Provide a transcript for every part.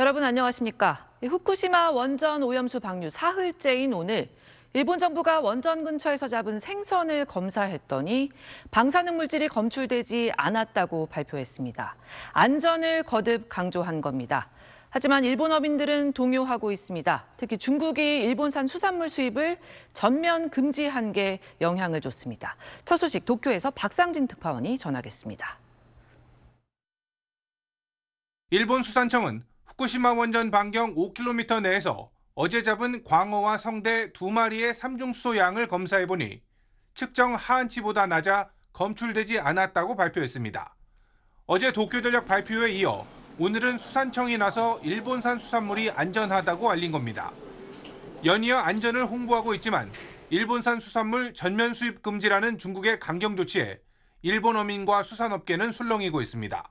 여러분 안녕하십니까? 이 후쿠시마 원전 오염수 방류 사흘째인 오늘 일본 정부가 원전 근처에서 잡은 생선을 검사했더니 방사능 물질이 검출되지 않았다고 발표했습니다. 안전을 거듭 강조한 겁니다. 하지만 일본 어민들은 동요하고 있습니다. 특히 중국이 일본산 수산물 수입을 전면 금지한 게 영향을 줬습니다. 첫 소식 도쿄에서 박상진 특파원이 전하겠습니다. 일본 수산청은 후쿠시마 원전 반경 5km 내에서 어제 잡은 광어와 성대 두 마리의 삼중수소 양을 검사해 보니 측정 하한치보다 낮아 검출되지 않았다고 발표했습니다. 어제 도쿄 전력 발표에 이어 오늘은 수산청이 나서 일본산 수산물이 안전하다고 알린 겁니다. 연이어 안전을 홍보하고 있지만 일본산 수산물 전면 수입 금지라는 중국의 강경 조치에 일본 어민과 수산업계는 술렁이고 있습니다.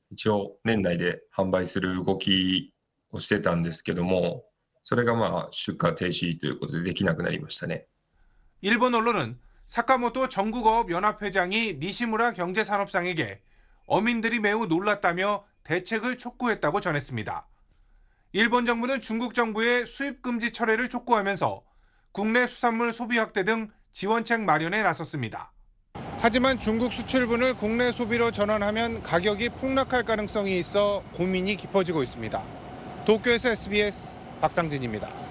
一応年内で販売する動きをしてたんですけども、それがまあ出荷停止ということでできなくなりましたね。 일본 언론은 사카모토 전국어업 연합회장이 니시무라 경제산업상에게 어민들이 매우 놀랐다며 대책을 촉구했다고 전했습니다. 일본 정부는 중국 정부의 수입 금지 철회를 촉구하면서 국내 수산물 소비 확대 등 지원책 마련에 나섰습니다. 하지만 중국 수출분을 국내 소비로 전환하면 가격이 폭락할 가능성이 있어 고민이 깊어지고 있습니다. 도쿄에서 SBS 박상진입니다.